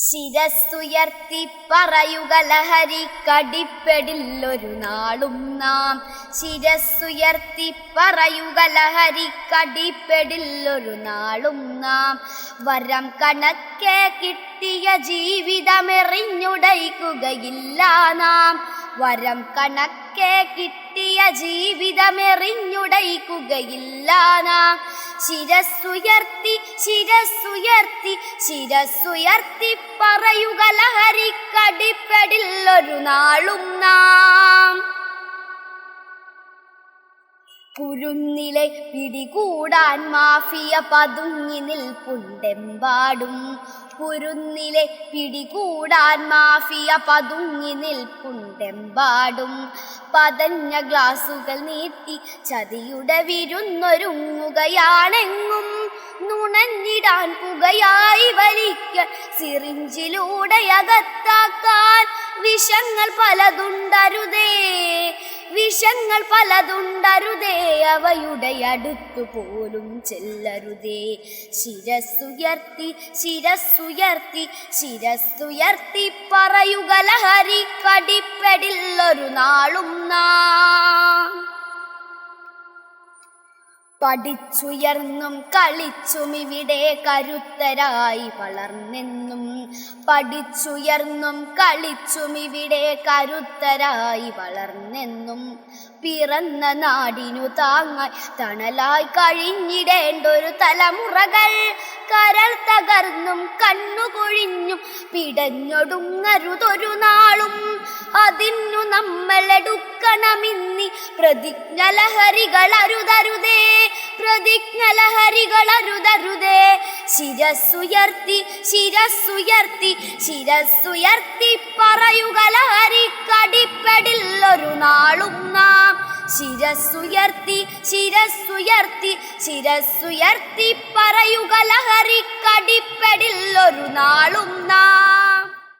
ശിരസ്സുയർത്തി പറയുക ലഹരി കടിപ്പെടില്ലൊരു നാളും നാം. ശിരസ്സുയർത്തി പറയുക ലഹരി കടിപ്പെടില്ലൊരു നാളും നാം. വരം കണക്കെ കിട്ടിയ ജീവിതമെറിഞ്ഞുടയ്ക്കുകയില്ല നാം. വരം കണക്കെ കിട്ടിയ ജീവിതമെറിഞ്ഞുടയ്ക്കുകയില്ല നാം. ശിരസ്സുയർത്തി ശിരസ്സുയർത്തി ശിരസ്സുയർത്തി പറയുക ലഹരി കടിപ്പെടില്ലൊരു നാളും നാം. കുരുന്നിലെ പിടികൂടാൻ മാഫിയ പതുങ്ങി നിൽപ്പുണ്ടെമ്പാടും. കുരുന്നിലെ പിടികൂടാൻ മാഫിയ പതുങ്ങി നിൽപ്പുണ്ടെമ്പാടും. പതഞ്ഞ ഗ്ലാസുകൾ നീട്ടി ചതിയുടെ വിരുന്നൊരുങ്ങുകയാണെങ്ങും. നുണഞ്ഞിടാൻ പുകയായി വലിക്ക സിറിഞ്ചിലൂടെ അകത്താക്കാൻ വിഷങ്ങൾ പലതുണ്ടരുതേ. വിഷങ്ങൾ പലതുണ്ടരുതേ അവയുടെ അടുത്തു പോലും ചെല്ലരുതേ. ശിരസ്സുയർത്തി ശിരസ്സുയർത്തി ശിരസ്സുയർത്തി പറയുക ലഹരി കടിപ്പെടില്ലൊരു നാളും നാം പഠിച്ചുയർന്നും കളിച്ചും ഇവിടെ കരുത്തരായി വളർന്നെന്നും പഠിച്ചുയർന്നും കളിച്ചും ഇവിടെ കരുത്തരായി വളർന്നെന്നും പിറന്ന നാടിനു താങ്ങായി തണലായി കഴിഞ്ഞിടേണ്ടൊരു തലമുറകൾ കരൾ തകർന്നും കണ്ണുകൊഴിഞ്ഞും പിടഞ്ഞൊടുങ്ങരുതൊരു നാളും അതിനു നമ്മളെടുക്കണമിന്നി പ്രതിജ്ഞ ലഹരികൾ അരുതരുതേ പ്രതിജ്ഞ ലഹരികൾ അരുതരുതേ ശിരസ്സുയർത്തി ശിരസ്സുയർത്തി ശിരസ്സുയർത്തി പറയുക കടിപ്പെടില്ലൊരു നാളും നാം. ശിരസ്സുയർത്തി ശിരസ്സുയർത്തി ശിരസ്സുയർത്തി പറയുക ലഹരി ഒരു നാളും നാം.